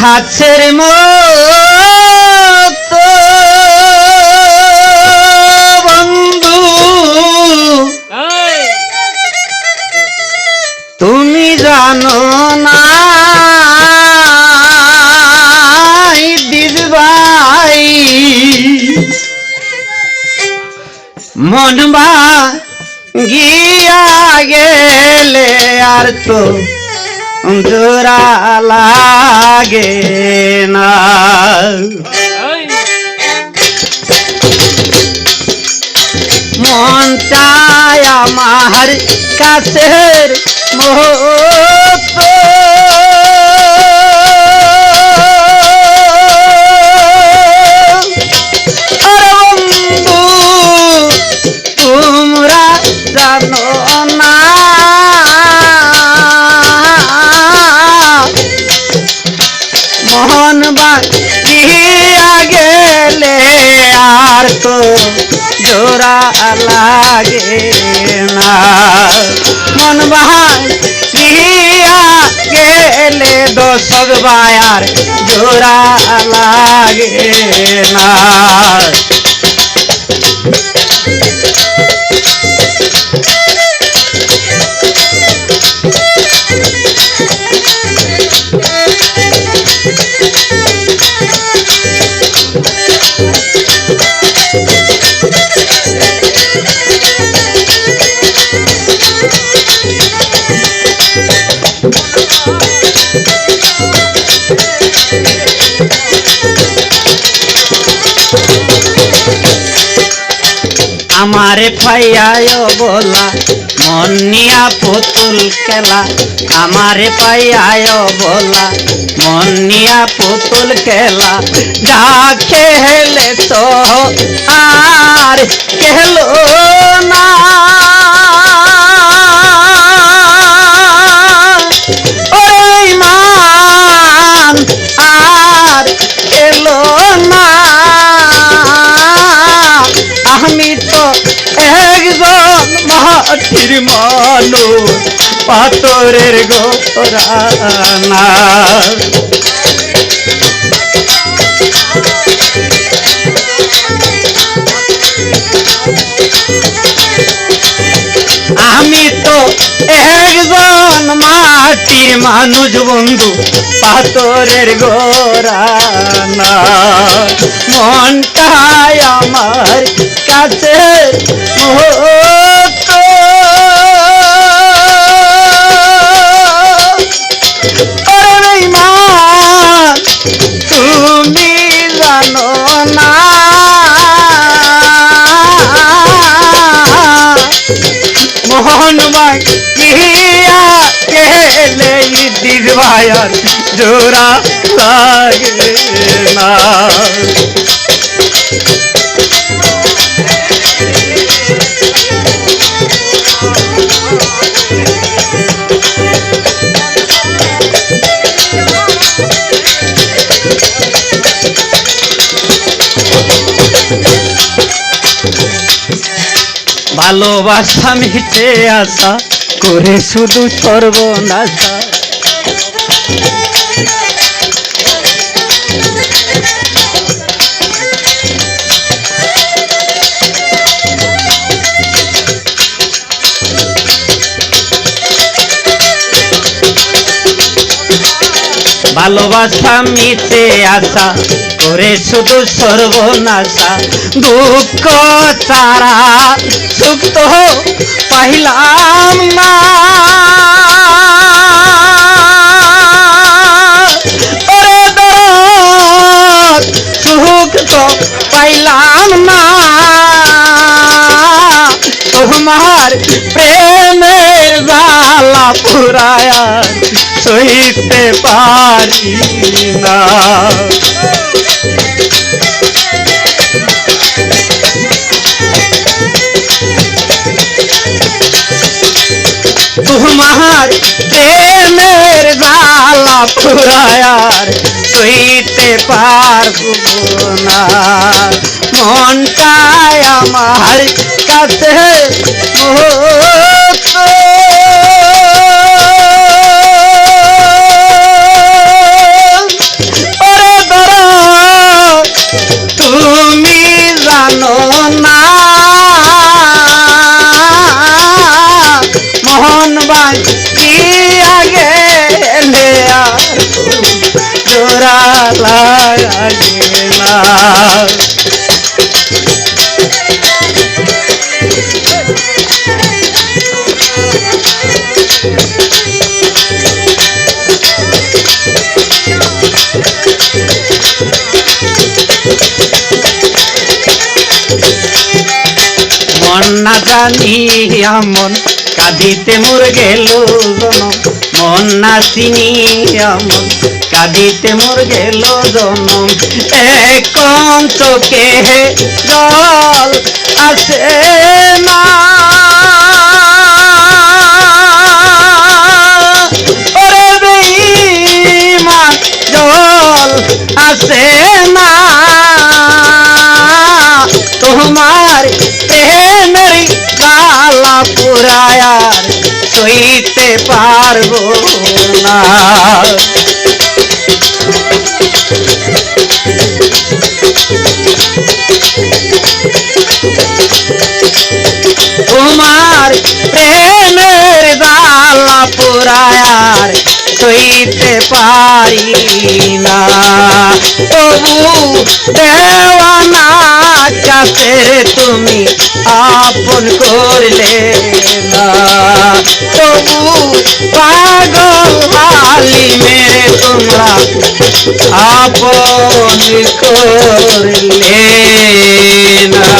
খাচ্ছের মতো বন্ধু তুমি জানো না দিদবাই মনবা গিয়া গেলে আর তো জোড়া লাগে না। মনটায় আমার কাছের মতো তোমরা জানো আর তো জোড়া লাগে না। মন বাহিয়া গেলে দশক বায়ার জোড়া লাগে না। আমারে পাইয়ায় বলা মনিয়া পুতুল খেলা। আমারে পাইয়ায় বলা মনিয়া পুতুল খেলা। যা খেলে তো আর খেলো না। মাটির মানুষ, পাথরের গোরানা আমি তো একজন মাটির মানুষ বন্ধু, পাথরের গোরানা মনটাই আমার কাছে না মোহন বাগিয়া গেলে দিদ ভাইয়ার জোড়া লাগে না ভালোবাসা মিটে আসা করে শুধু সর্বনাশা। ভালোবাসা মিটে আসা করে শুধু সর্বনাশা। দুঃখ তারা পাইলাম না। ওরে দরদ, সুখ তো পাইলাম না। তোমার প্রেমের জালা পুরায়া সইতে পারি না। পুরায়ার সইতে পারব না। মনটায় আমার কাছে তুমি জানো না। জোড়া লাগে না মন না জানি আমন কাঁদিতে মোর গেল মন না চিনি আমন কাঁদিতে মোর গেল জনম একম চোখে জল আসে না জল আসে না। তোমার গালা পুরায়ার সইতে পারব না। পুরায়ার সইতে পারি না। তবু দেওয়ানা কাছে তুমি আপন করলে না। তবু পাগল হালি মেরে তোমরা আপন করলে না।